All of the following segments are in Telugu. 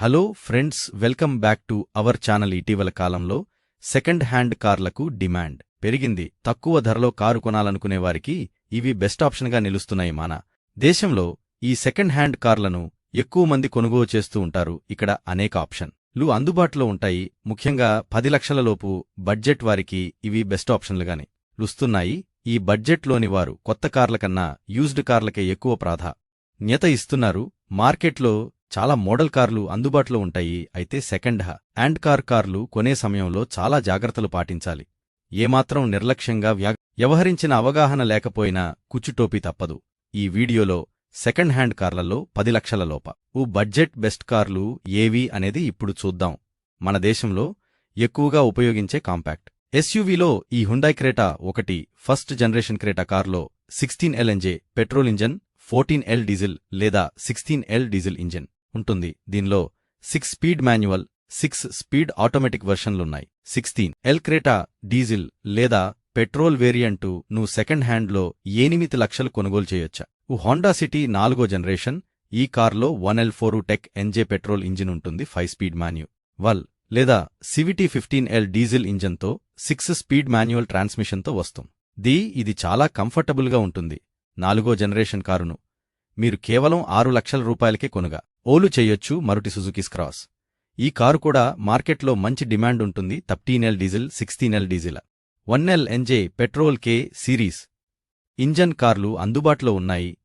Hello friends welcome back to our channel ఇటీవల కాలంలో సెకండ్ హ్యాండ్ కార్లకు డిమాండ్. పెరిగింది. తక్కువ ధరలో కారు కొనాలనుకునే వారికి ఇవి బెస్ట్ ఆప్షన్గా నిలుస్తున్నాయి మాన. దేశంలో ఈ సెకండ్ హ్యాండ్ కార్లను ఎక్కువ మంది కొనుగోలు చేస్తూ ఉంటారు. ఇక్కడ అనేక ఆప్షన్. లు అందుబాటులో ఉంటాయి. ముఖ్యంగా పది లక్షలలోపు బడ్జెట్ వారికి ఇవి బెస్ట్ ఆప్షన్లుగాని లుస్తున్నాయి. ఈ బడ్జెట్లోని వారు కొత్త కార్ల కన్నా యూజ్డ్ కార్లకే ఎక్కువ ప్రాధాన్యత ఇస్తున్నారు. మార్కెట్లో చాలా మోడల్ కార్లు అందుబాటులో ఉంటాయి. అయితే సెకండ్ హ్యాండ్ కార్ కార్లు కొనే సమయంలో చాలా జాగ్రత్తలు పాటించాలి. ఏమాత్రం నిర్లక్ష్యంగా వ్యవహరించిన అవగాహన లేకపోయినా కుచ్చుటోపీ తప్పదు. ఈ వీడియోలో సెకండ్ హ్యాండ్ కార్లలో పది లక్షల లోప. ఊ బడ్జెట్ బెస్ట్ కార్లు ఏవి అనేది ఇప్పుడు చూద్దాం. మన దేశంలో ఎక్కువగా ఉపయోగించే కాంపాక్ట్. ఎస్యూవీలో ఈ హుండాయ్ క్రేటా ఒకటి ఫస్ట్ జనరేషన్ క్రేటా కార్లో sixteen ఎల్ఎన్జే petrol engine fourteen L diesel లేదా సిక్స్టీన్ ఎల్ డీజిల్ ఇంజన్. ఉంటుంది. దీనిలో six speed manual six speed automatic వెర్షన్లున్నాయి sixteen L Creta diesel లేదా పెట్రోల్ వేరియంటు నువ్వు సెకండ్ హ్యాండ్లో ఎనిమిది లక్షలు కొనుగోలు చేయొచ్చా? ఓ హోండా సిటీ నాలుగో జనరేషన్ ఈ కార్లో వన్ ఎల్ ఫోరు టెక్ ఎన్జే పెట్రోల్ ఇంజిన్ ఉంటుంది ఫైవ్ స్పీడ్ మాన్యు వల్ లేదా CVT fifteen L diesel ఇంజన్తో six speed manual ట్రాన్స్మిషన్తో వస్తాం. ది ఇది చాలా కంఫర్టబుల్గా ఉంటుంది. నాలుగో జనరేషన్ కారును. మీరు కేవలం ఆరు లక్షల రూపాయలకే కొనుగా. ఓలు చెయ్యొచ్చు మరుటి సుజుకి స్క్రాస్. ఈ కారు కూడా మార్కెట్లో మంచి డిమాండ్ ఉంటుంది. Fifteen L diesel sixteen L diesel. One L NJ petrol K series. Engine కార్లు అందుబాటులో ఉన్నాయి.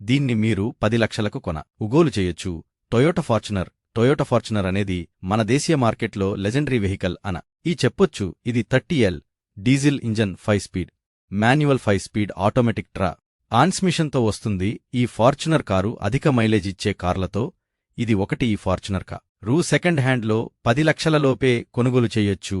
దీన్ని మీరు పది లక్షలకు కొన. ఉగోలు చేయొచ్చు. Toyota Fortuner. టొయోటా ఫార్చునర్ అనేది మన దేశీయ మార్కెట్లో లెజెండరీ వెహికల్ అన. ఈ చెప్పొచ్చు ఇది thirty L diesel engine five speed. Manual five speed automatic ట్రా. ఆన్స్మిషన్తో వస్తుంది ఈ ఫార్చునర్ కారు అధిక మైలేజ్ ఇచ్చే కార్లతో ఇది ఒకటి ఈ ఫార్చునర్ కా. రూ సెకండ్ హ్యాండ్లో పది లక్షలలోపే కొనుగోలు చెయ్యొచ్చు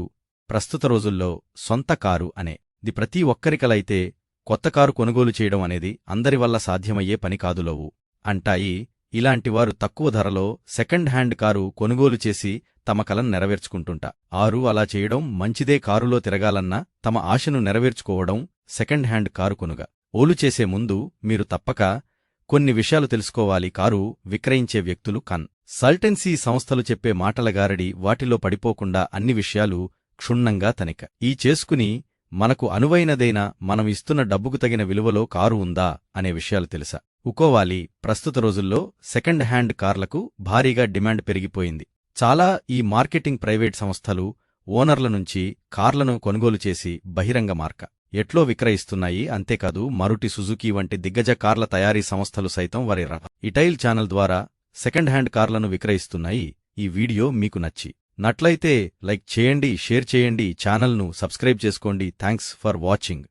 ప్రస్తుత రోజుల్లో సొంత కారు అనే. ఇది ప్రతి ఒక్కరికలైతే కొత్త కారు కొనుగోలు చేయడం అనేది అందరి వల్ల సాధ్యమయ్యే పని కాదులోవు అంటాయి ఇలాంటివారు తక్కువ ధరలో సెకండ్ హ్యాండ్ కారు కొనుగోలు చేసి తమ కలను నెరవేర్చుకుంటుంటా. ఆరు అలా చేయడం మంచిదే కారులో తిరగాలన్నా తమ ఆశను నెరవేర్చుకోవడం సెకండ్ హ్యాండ్ కారు కొనుగ. ఓలు చేసే ముందు మీరు తప్పక కొన్ని విషయాలు తెలుసుకోవాలి. కారు విక్రయించే వ్యక్తులు కన్ సల్టెన్సీ సంస్థలు చెప్పే మాటల గారడి వాటిలో పడిపోకుండా అన్ని విషయాలు క్షుణ్ణంగా తనిక ఈ చేసుకుని మనకు అనువైనదైన మనం ఇస్తున్న డబ్బుకు తగిన విలువలో కారు ఉందా అనే విషయాలు తెలుసా. ఉకోవాలి ప్రస్తుత రోజుల్లో సెకండ్ హ్యాండ్ కార్లకు భారీగా డిమాండ్ పెరిగిపోయింది. చాలా ఈ మార్కెటింగ్ ప్రైవేట్ సంస్థలు ఓనర్ల నుంచి కార్లను కొనుగోలు చేసి బహిరంగ మార్క. ఎట్లో విక్రయిస్తున్నాయి అంతేకాదు మరుటి సుజుకీ వంటి దిగ్గజ కార్ల తయారీ సంస్థలు సైతం వారి ఇటైల్ ఛానల్ ద్వారా సెకండ్ హ్యాండ్ కార్లను విక్రయిస్తున్నాయి. ఈ వీడియో మీకు నచ్చి నట్లయితే లైక్ చేయండి షేర్ చేయండి ఛానల్ను సబ్స్క్రైబ్ చేసుకోండి. Thanks for watching.